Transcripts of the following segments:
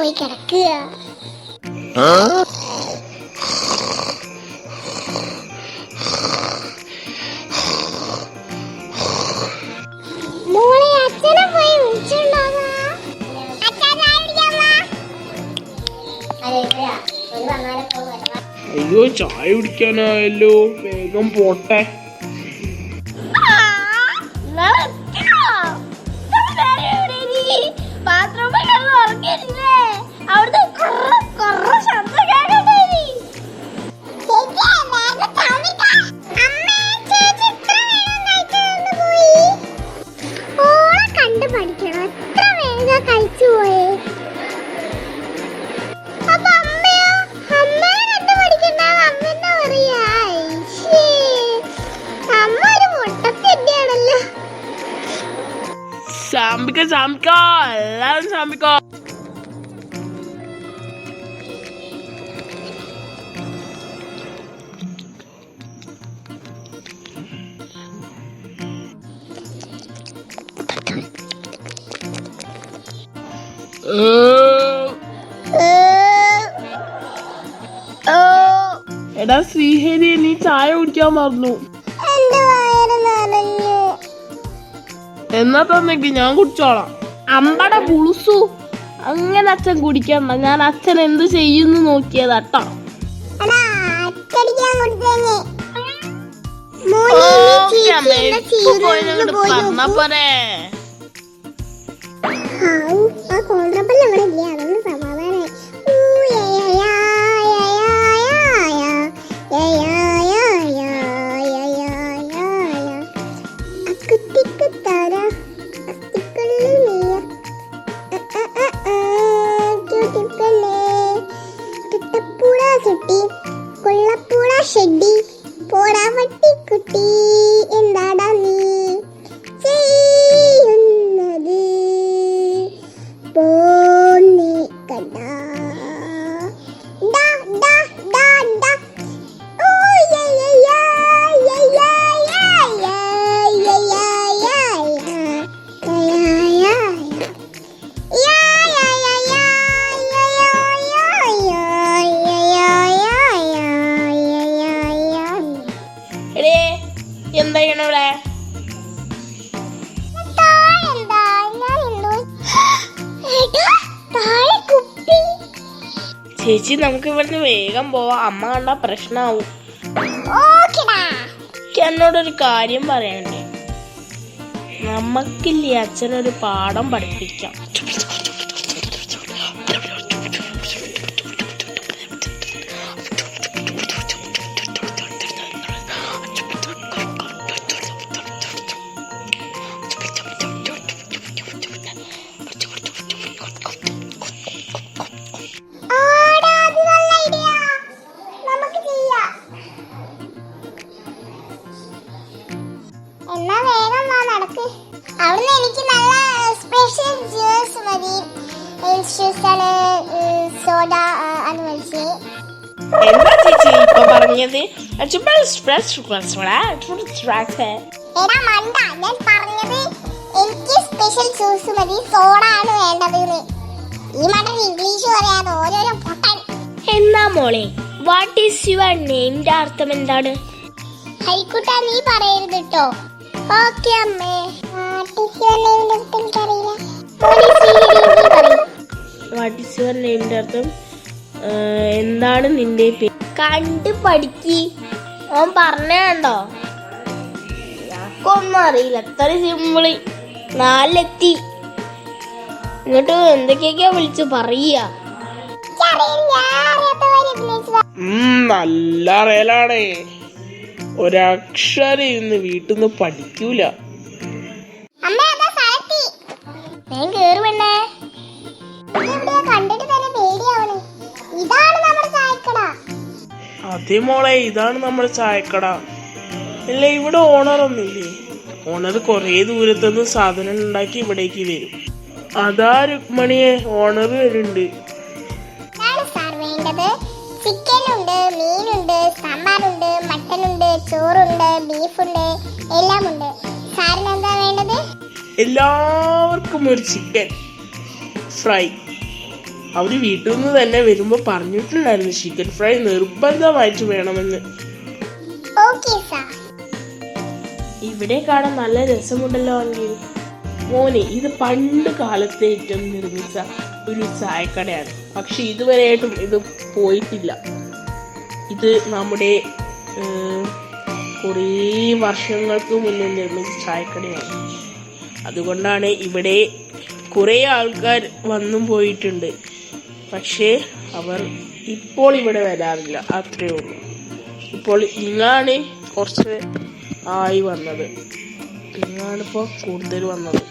പോയി കിടക്കുക. അയ്യോ ചായ കുടിക്കാനായല്ലോ. വേഗം പോട്ടെ. തേങ്ങ കഴിച്ചു പോയേ സാമ്പിക്ക സാമ്പിക്കോ. എല്ലാവരും സാമ്പിക്കോ. എടാ ശ്രീഹരി നീ ചായ കുടിക്കാൻ മറന്നു. എന്നാ തന്നേക്ക് ഞാൻ കുടിച്ചോളാം. അമ്പട പുളുസു. അങ്ങനെ അച്ഛൻ കുടിക്കണ്ട ഞാൻ അച്ഛൻ എന്ത് ചെയ്യുന്നു നോക്കിയതാട്ടോ. എടാ അച്ചടിക്കാൻ കോൺട്രപ്പല്ല അവിടെ ഇല്ല അതൊന്നും ചേച്ചി നമുക്ക് ഇവിടുന്ന് വേഗം പോവാം. അമ്മ കണ്ട പ്രശ്നമാവും എനിക്ക് എന്നോടൊരു കാര്യം പറയണ്ടേ നമുക്കില്ലേ അച്ഛനൊരു പാഠം പഠിപ്പിക്കാം. എന്നാ വേഗം വാ നടക്ക്. അവിടുന്ന് എനിക്ക് നല്ല സ്പെഷ്യൽ ജ്യൂസ് മതി. ജ്യൂസാണ് സോഡ അത് മതി. എന്താ ചേച്ചി ഇപ്പൊ പറഞ്ഞത്? എടാ മണ്ട ഞാൻ പറഞ്ഞത് എനിക്ക് സ്പെഷ്യൽ ജ്യൂസ് മതി സോഡ ആണ് വേണ്ടത് ഈ മണ്ടൻ ഇംഗ്ലീഷ് പറയാതെ ഓരോരോ പൊട്ടൻ. എന്നാ മോളെ വാട്ട് ഈസ് യുവർ നെയിമിന്റെ അർത്ഥം എന്താണ്? ഹരിക്കുട്ട നീ പറയരുത് കേട്ടോ ഓക്കെ അമ്മേ. എനിക്കറിയില്ല മോനെ ശ്രീഹരി നീ പറയും വാട്ട് ഈസ് യുവർ നെയിമിന്റെ അർത്ഥം എന്താണ് നിന്റെ പേര് കണ്ട് പഠിക്ക് ഓൻ പറഞ്ഞോ ഞങ്ങൾക്കൊന്നും അറിയില്ല. എത്ര സിമ്പിൾ നാലിലെത്തി. എന്നിട്ട് എന്തൊക്കെയൊക്കെയാ വിളിച്ചു അഭിനയിച്ചതാ നല്ല അറിയലാണേ ഒരക്ഷരം ഇന്ന് വീട്ടിൽ നിന്ന് പഠിക്കൂല അതെ മോളെ ഇതാണ് നമ്മുടെ ചായക്കട. അല്ല ഇവിടെ ഓണർ ഒന്നുമില്ലേ? ഓണർ കൊറേ ദൂരത്തുനിന്ന് സാധനം ഉണ്ടാക്കി ഇവിടേക്ക് വരും. അതാ രുക്മണിയെ ഓണർ വരുന്നുണ്ട്. ബീഫുണ്ട് എല്ലാം ഉണ്ട് സാറിന് എന്താ വേണ്ടത്? എല്ലാവർക്കും ഒരു ചിക്കൻ ഫ്രൈ അവർ വീട്ടിൽ നിന്ന് തന്നെ വരുമ്പോ പറഞ്ഞിട്ടുണ്ടായിരുന്നു ചിക്കൻ ഫ്രൈ നിർബന്ധമായിട്ട് വേണമെന്ന്. ഓക്കെ സാർ ഇവിടെ കാണാൻ നല്ല രസമുണ്ടല്ലോ അങ്കിൽ മോനെ ഇത് പണ്ട് കാലത്തെ ഏറ്റവും നിർമ്മിച്ച ഒരു ചായക്കടയാണ്. പക്ഷെ ഇതുവരെയായിട്ടും ഇത് പോയിട്ടില്ല. ഇത് നമ്മുടെ കുറേ വർഷങ്ങൾക്ക് മുന്നേ നിർമ്മിച്ച ചായക്കടയാണ്. അതുകൊണ്ടാണ് ഇവിടെ കുറേ ആൾക്കാർ വന്നും പോയിട്ടുണ്ട്. പക്ഷേ അവർ ഇപ്പോൾ ഇവിടെ വരാറില്ല. അത്രയേ ഉള്ളൂ. ഇപ്പോൾ ഇങ്ങാണ് കുറച്ച് ആയി വന്നത്. ഇങ്ങാണിപ്പോൾ കൂടുതൽ വന്നത്.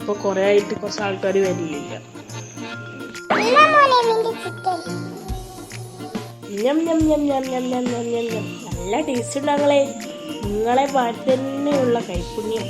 ഇപ്പോൾ കുറേ ആയിട്ട് കുറച്ച് ആൾക്കാർ വരില്ല ഞം ഞം ഞം ഞം ഞം ഞം ഞം ഞം. നല്ല ടേസ്റ്റ് ഉണ്ടാകളെ നിങ്ങളെ പാട്ട് തന്നെയുള്ള കൈപ്പുണ്യം.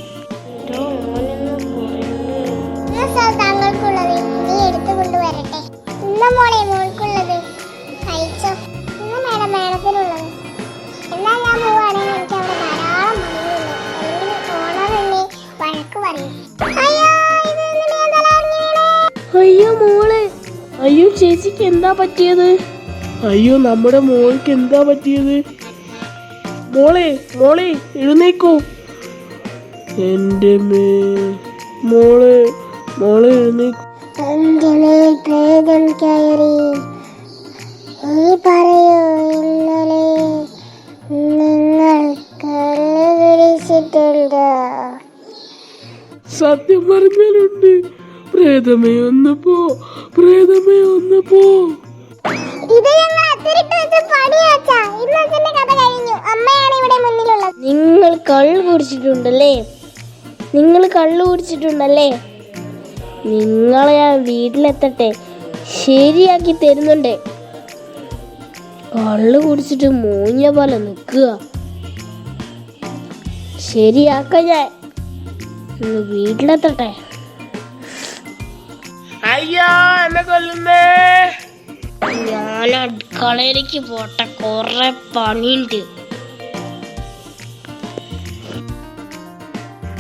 അയ്യോ മോളെ. അയ്യോ ചേച്ചിക്ക് എന്താ പറ്റിയത്? അയ്യോ നമ്മുടെ മോൾക്ക് എന്താ പറ്റിയത്? മോളെ മോളെ എഴുന്നേക്കൂ. എന്റെ മേ മോളെ മോളെ എഴുന്നേക്കൂ. എന്റെ മേൽ പ്രേതം കയറി. നീ പറയൂ ഇന്നലെ നിങ്ങൾ കള്ളു പിടിച്ചിട്ടുണ്ടോ സത്യം പറഞ്ഞാലുണ്ട്. പ്രേതമേ ഒന്ന് പോ പ്രേതമേ ഒന്ന് പോ. ഇത് കള്ള് കുടിച്ചിട്ടുണ്ടല്ലേ? നിങ്ങൾ കള്ള് കുടിച്ചിട്ടുണ്ടല്ലേ? നിങ്ങളെ ഞാൻ വീട്ടിലെത്തട്ടെ. ശരിയാക്കി തരുന്നുണ്ട്. കള്ള് കുടിച്ചിട്ട് മൂഞ്ഞ പോലെ നിൽക്കുക. ശരിയാക്ക ഞാൻ. വീട്ടിലെത്തട്ടെ. അയ്യോ എന്നെ കൊല്ലുന്നേ. ഞാൻ അടുക്കളയിലേക്ക് പോട്ടെ. കുറെ പണിയുണ്ട്.